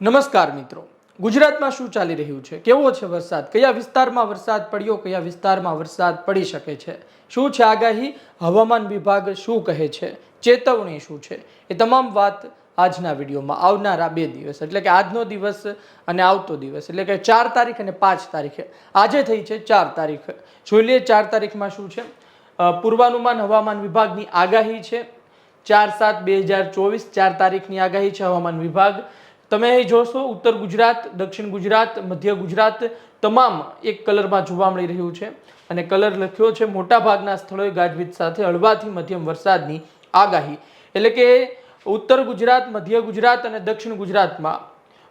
નમસ્કાર મિત્રો. ગુજરાતમાં શું ચાલી રહ્યું છે? કેવો છે વરસાદ? કયા વિસ્તારમાં વરસાદ પડ્યો? કયા વિસ્તારમાં વરસાદ પડી શકે છે? શું છે આગાહી? હવામાન વિભાગ શું કહે છે? ચેતવણી શું છે? એ તમામ વાત આજના વિડીયોમાં આવનારા બે દિવસ, એટલે કે આજનો દિવસ અને આવતો દિવસ, એટલે કે ચાર તારીખ અને પાંચ તારીખે. આજે થઈ છે ચાર તારીખ. જોઈ લઈએ ચાર તારીખમાં શું છે? પૂર્વાનુમાન હવામાન વિભાગની આગાહી છે. ચાર સાત બે હજાર ચોવીસ ચાર તારીખની આગાહી છે હવામાન વિભાગ. તમે અહીં જોશો, ઉત્તર ગુજરાત, દક્ષિણ ગુજરાત, મધ્ય ગુજરાત, તમામ એક કલરમાં જોવા મળી રહ્યું છે. અને કલર લખ્યો છે, મોટાભાગના સ્થળોએ ગાજવીજ સાથે હળવાથી મધ્યમ વરસાદની આગાહી. એટલે કે ઉત્તર ગુજરાત, મધ્ય ગુજરાત અને દક્ષિણ ગુજરાતમાં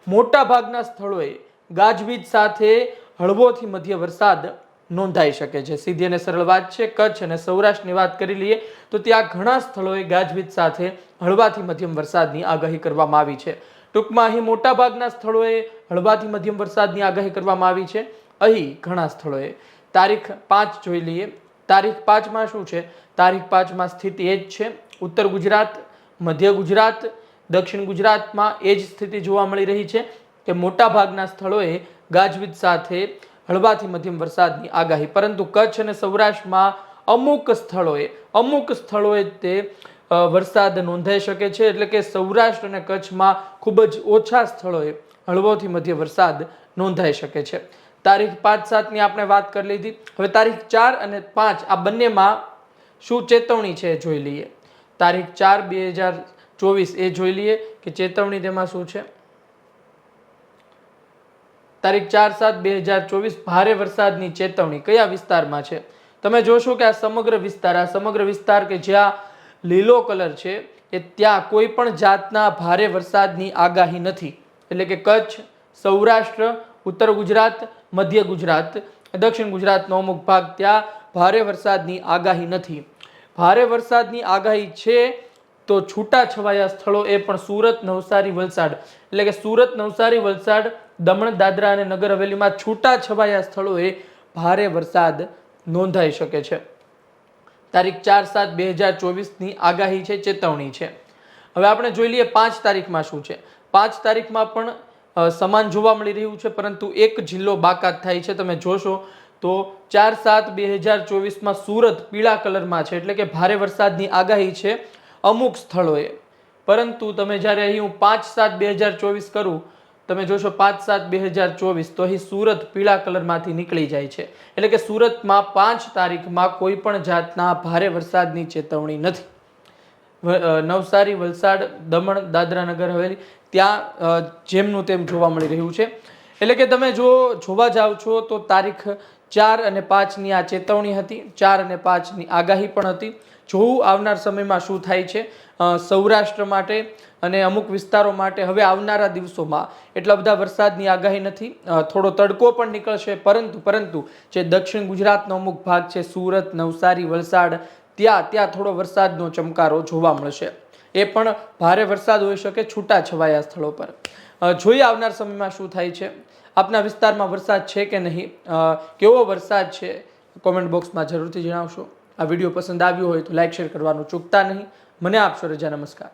મોટા ભાગના સ્થળોએ ગાજવીજ સાથે હળવોથી મધ્ય વરસાદ નોંધાઈ શકે છે. સીધી અને સરળ વાત છે, કચ્છ અને સૌરાષ્ટ્રની વાત કરી લઈએ તો ત્યાં ઘણા સ્થળોએ ગાજવીજ સાથે હળવાથી મધ્યમ વરસાદની આગાહી કરવામાં આવી છે. ટૂંકમાં અહીં મોટાભાગના સ્થળોએ હળવાથી મધ્યમ વરસાદની આગાહી કરવામાં આવી છે. અહીં ઘણા સ્થળોએ. તારીખ પાંચ જોઈ લઈએ. તારીખ પાંચમાં શું છે? તારીખ પાંચમાં સ્થિતિ એ જ છે. ઉત્તર ગુજરાત, મધ્ય ગુજરાત, દક્ષિણ ગુજરાતમાં એ જ સ્થિતિ જોવા મળી રહી છે કે મોટા ભાગના સ્થળોએ ગાજવીજ સાથે હળવાથી મધ્યમ વરસાદની આગાહી. પરંતુ કચ્છ અને સૌરાષ્ટ્રમાં અમુક સ્થળોએ અમુક સ્થળોએ તે વરસાદ નોંધાઈ શકે છે એટલે કે સૌરાષ્ટ્ર અને કચ્છમાં ખૂબ જ ઓછા સ્થળોએ હળવોથી મધ્ય વરસાદ નોંધાઈ શકે છે. તારીખ પાંચ સાતની આપણે વાત કરી લીધી. હવે તારીખ ચાર અને પાંચ આ બંનેમાં શું ચેતવણી છે જોઈ લઈએ. તારીખ ચાર બે હજાર ચોવીસ એ જોઈ લઈએ કે ચેતવણી તેમાં શું છે? તારીખ ચાર સાત બે હજાર ચોવીસ ભારે વરસાદની ચેતવણી કયા વિસ્તારમાં છે? તમે જોશો કે આ સમગ્ર વિસ્તાર, આ સમગ્ર વિસ્તાર કે જ્યાં લીલો કલર છે, એ ત્યાં કોઈ પણ જાતના ભારે વરસાદની આગાહી નથી. એટલે કે કચ્છ, સૌરાષ્ટ્ર, ઉત્તર ગુજરાત, મધ્ય ગુજરાત, દક્ષિણ ગુજરાતનો અમુક ભાગ ત્યાં ભારે વરસાદની આગાહી નથી. ભારે વરસાદની આગાહી છે તો છૂટા છવાયા સ્થળો એ પણ સુરત, નવસારી, વલસાડ. એટલે કે સુરત, નવસારી, વલસાડ, દમણ, દાદરા અને નગર હવેલીમાં છૂટા છવાયા સ્થળોએ ભારે વરસાદ નોંધાઈ શકે છે. તારીખ ચાર સાત બે હજાર ચોવીસની આગાહી છે, ચેતવણી છે. હવે આપણે જોઈ લઈએ પાંચ તારીખમાં શું છે. પાંચ તારીખમાં પણ સમાન જોવા મળી રહ્યું છે, પરંતુ એક જિલ્લો બાકાત થાય છે. તમે જોશો તો ચાર સાત બે હજાર ચોવીસમાં સુરત પીળા કલરમાં છે, એટલે કે ભારે વરસાદની આગાહી છે અમુક સ્થળોએ. પરંતુ તમે જ્યારે અહીં હું પાંચ સાત બે હજાર ચોવીસ કરું તમે જોશો પાંચ સાત બે હજાર ચોવીસ, તો અહીં સુરત પીળા કલરમાંથી નીકળી જાય છે. એટલે કે સુરતમાં પાંચ તારીખમાં કોઈ પણ જાતના ભારે વરસાદની ચેતવણી નથી. નવસારી, વલસાડ, દમણ, દાદરા નગર હવેલી, ત્યાં જેમનું તેમ જોવા મળી રહ્યું છે. એટલે કે તમે જો જોવા જાઓ છો તો તારીખ ચાર અને પાંચની આ ચેતવણી હતી, ચાર અને પાંચની આગાહી પણ હતી. જોવું આવનાર સમયમાં શું થાય છે? સૌરાષ્ટ્ર માટે અને અમુક વિસ્તારો માટે હવે આવનારા દિવસોમાં એટલા બધા વરસાદની આગાહી નથી. થોડો તડકો પણ નીકળશે, પરંતુ પરંતુ જે દક્ષિણ ગુજરાતનો અમુક ભાગ છે, સુરત, નવસારી, વલસાડ, ત્યાં ત્યાં થોડો વરસાદનો ચમકારો જોવા મળશે. એ પણ ભારે વરસાદ હોઈ શકે છૂટા છવાયા સ્થળો પર. જોઈએ આવનાર સમયમાં શું થાય છે? આપના વિસ્તારમાં વરસાદ છે કે નહીં? કેવો વરસાદ છે? કોમેન્ટ બોક્સમાં જરૂરથી જણાવશો. આ વીડિયો પસંદ આવ્યો હોય તો લાઈક, શેર કરવાનું ચૂકતા નહીં. મને આપશો રજા. નમસ્કાર.